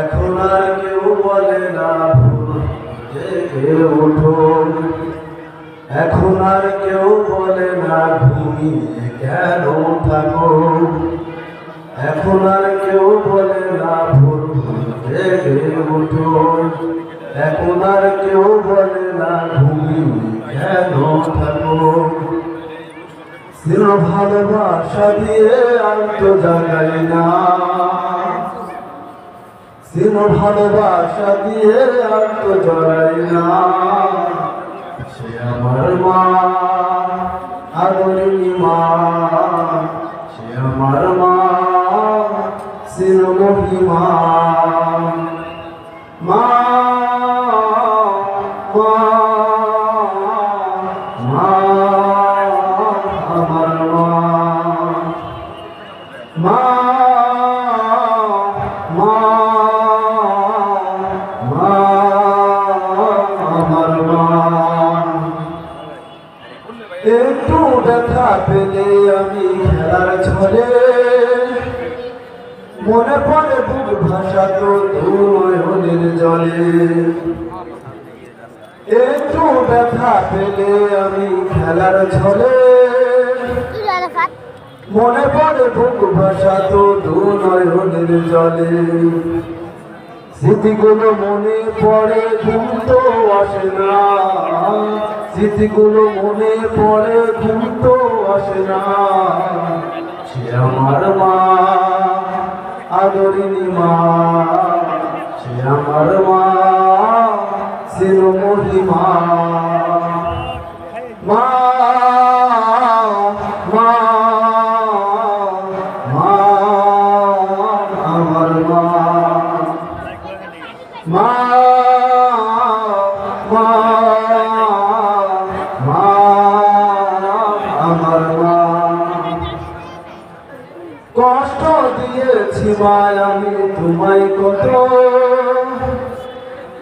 এখন আর কেউ বলে না জেগে এখন আর কেউ বলে না ঘুমিয়ে কেন থাকো। এখন আর কেউ বলে না ভুল জেগে ওঠো এখন আর কেউ বলে না ঘুমিয়ে কেন থাকো। ছিল ভালোবাসা দিয়ে আর তো জানাই না। ছিল ভালোবাসা দিয়ে আর তো জড়াই না। সে আমার মা আদরিনী মা। সে আমার মা মহিমা। মা মা মা। একটু ব্যথা পেলে আমি খেলার ছলে। মনে পড়ে বুক ভাষা তো নয়নের জলে। একটু ব্যথা পেলে আমি খেলার ছলে। মনে পড়ে বুক ভাষা তো দু নয়নের জলে। স্মৃতিগুলো মনে পড়ে, ঘুম তো আসে না। স্মৃতিগুলো মনে পড়ে, ঘুম তো আসে না। সে আমার মা আদরিনী মা। সে আমার মা ছিল মহিমা মা মা মা মা, আমার মা। কষ্ট দিয়েছি মায় আমি তোমায় কত।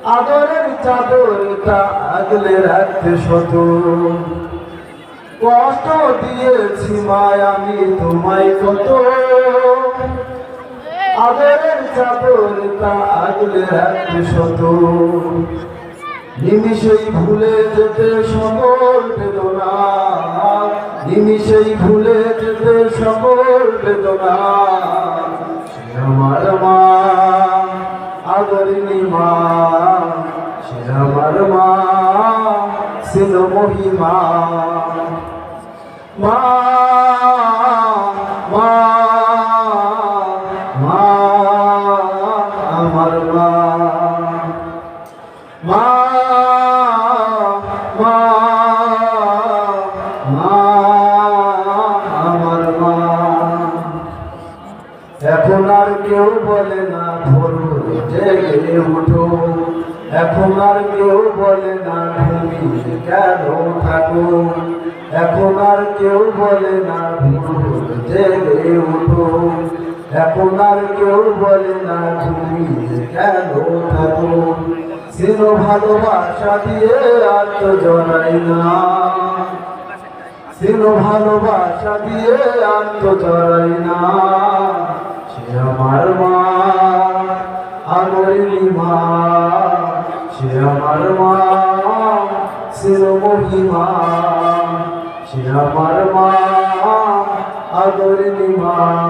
আদরের চাদরটা আগলে রাখতে শত। কষ্ট দিয়েছি মায় আমি তোমায় কত। আদরের চাদরটা আগলে রাখতে শত। নিমিষেই ভুলে যেতে সকল বেদনা। নিমিষেই ভুলে যেতে সকল বেদনা। আমার মা আদরিনী মা। সে আমার মা, ছিল মহিমা। মা মা। মা মা মা, আমার মা। এখন আর কেউ বলে না ভোর জেগে উঠো। এখন আর কেউ বলে না ঘুমিয়ে কেন থাকো। এখন আর কেউ বলে না ভোর জেগে উঠো। এখন আর কেউ বলে না ঘুমিয়ে কেন থাকো। ছিল ভালোবাসা দিয়ে আর তো জড়াই না। ছিল ভালোবাসা দিয়ে আর তো জড়াই না। সে আমার মা আদরিনী মা। সে আমার মা ছিল মহিমা। সে আমার মা আদরিনী মা।